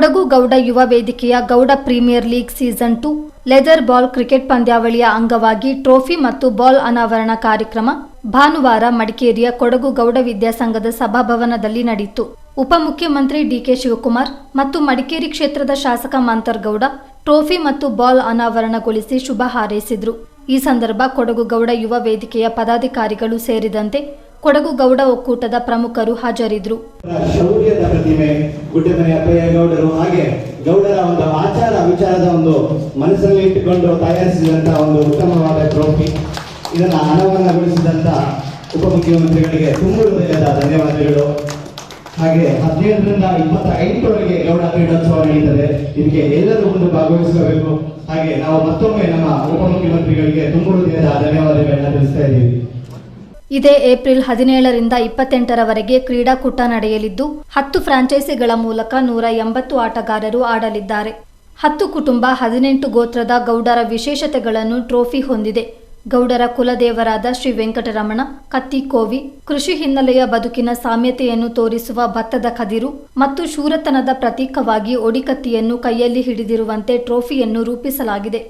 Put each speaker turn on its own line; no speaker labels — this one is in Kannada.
ಕೊಡಗು ಗೌಡ ಯುವ ವೇದಿಕೆಯ Gowda premier league season two leather ball cricket ಪಂದ್ಯಾವಳಿಯ ಅಂಗವಾಗಿ ಟ್ರೋಫಿ ಮತ್ತು ಬಾಲ್ ಅನಾವರಣ ಕಾರ್ಯಕ್ರಮ ಭಾನುವಾರ ಮಡಿಕೇರಿಯ ಕೊಡಗು ಗೌಡ ವಿದ್ಯಾಸಂಘದ ಸಭಾಭವನದಲ್ಲಿ ನಡೆಯಿತು. ಉಪಮುಖ್ಯಮಂತ್ರಿ ಡಿಕೆ ಶಿವಕುಮಾರ್ ಮತ್ತು ಮಡಿಕೇರಿ ಕ್ಷೇತ್ರದ ಶಾಸಕ ಮಂತರ್ಗೌಡ ಟ್ರೋಫಿ ಮತ್ತು ಬಾಲ್ ಅನಾವರಣಗೊಳಿಸಿ ಶುಭ ಹಾರೈಸಿದ್ರು. ಈ ಸಂದರ್ಭ ಕೊಡಗು ಗೌಡ ಯುವ ವೇದಿಕೆಯ ಪದಾಧಿಕಾರಿಗಳು ಸೇರಿದಂತೆ ಕೊಡಗು ಗೌಡ ಒಕ್ಕೂಟದ ಪ್ರಮುಖರು ಹಾಜರಿದ್ದರು.
ಶೌರ್ಯದ ಪ್ರತಿಮೆ ಗುಡ್ಡಮನೆ ಅಪ್ಪಯ್ಯ ಗೌಡರು ಹಾಗೆ ಗೌಡರ ಒಂದು ಆಚಾರ ವಿಚಾರದ ಒಂದು ಮನಸ್ಸಲ್ಲಿ ಇಟ್ಟುಕೊಂಡು ತಯಾರಿಸಿದಂತ ಒಂದು ಉತ್ತಮವಾದ ಟ್ರೋಫಿ. ಇದನ್ನ ಅನಾವರಣಗೊಳಿಸಿದಂತ ಉಪಮುಖ್ಯಮಂತ್ರಿಗಳಿಗೆ ತುಂಬ ಹೃದಯದ ಧನ್ಯವಾದಗಳು. ಹಾಗೆ ಹದಿನೇಳರಿಂದ ಇಪ್ಪತ್ತ ಐದರವರೆಗೆ ಗೌಡ ಕ್ರೀಡೋತ್ಸವ ನಡೀತದೆ. ಇದಕ್ಕೆ ಎಲ್ಲರೂ ಒಂದು ಭಾಗವಹಿಸಬೇಕು. ಹಾಗೆ ನಾವು ಮತ್ತೊಮ್ಮೆ ನಮ್ಮ ಉಪಮುಖ್ಯಮಂತ್ರಿಗಳಿಗೆ ತುಂಬ ಹೃದಯದ ಇದ್ದೀವಿ
ಇದೇ ಏಪ್ರಿಲ್ ಹದಿನೇಳರಿಂದ ಇಪ್ಪತ್ತೆಂಟರವರೆಗೆ ಕ್ರೀಡಾಕೂಟ ನಡೆಯಲಿದ್ದು, ಹತ್ತು ಫ್ರಾಂಚೈಸಿಗಳ ಮೂಲಕ ನೂರ ಎಂಬತ್ತು ಆಟಗಾರರು ಆಡಲಿದ್ದಾರೆ. ಹತ್ತು ಕುಟುಂಬ, ಹದಿನೆಂಟು ಗೋತ್ರದ ಗೌಡರ ವಿಶೇಷತೆಗಳನ್ನು ಟ್ರೋಫಿ ಹೊಂದಿದೆ. ಗೌಡರ ಕುಲದೇವರಾದ ಶ್ರೀ ವೆಂಕಟರಮಣ, ಕತ್ತಿ ಕೋವಿ, ಕೃಷಿ ಹಿನ್ನೆಲೆಯ ಬದುಕಿನ ಸಾಮ್ಯತೆಯನ್ನು ತೋರಿಸುವ ಭತ್ತದ ಕದಿರು ಮತ್ತು ಶೂರತನದ ಪ್ರತೀಕವಾಗಿ ಒಡಿಕತ್ತಿಯನ್ನು ಕೈಯಲ್ಲಿ ಹಿಡಿದಿರುವಂತೆ ಟ್ರೋಫಿಯನ್ನು ರೂಪಿಸಲಾಗಿದೆ.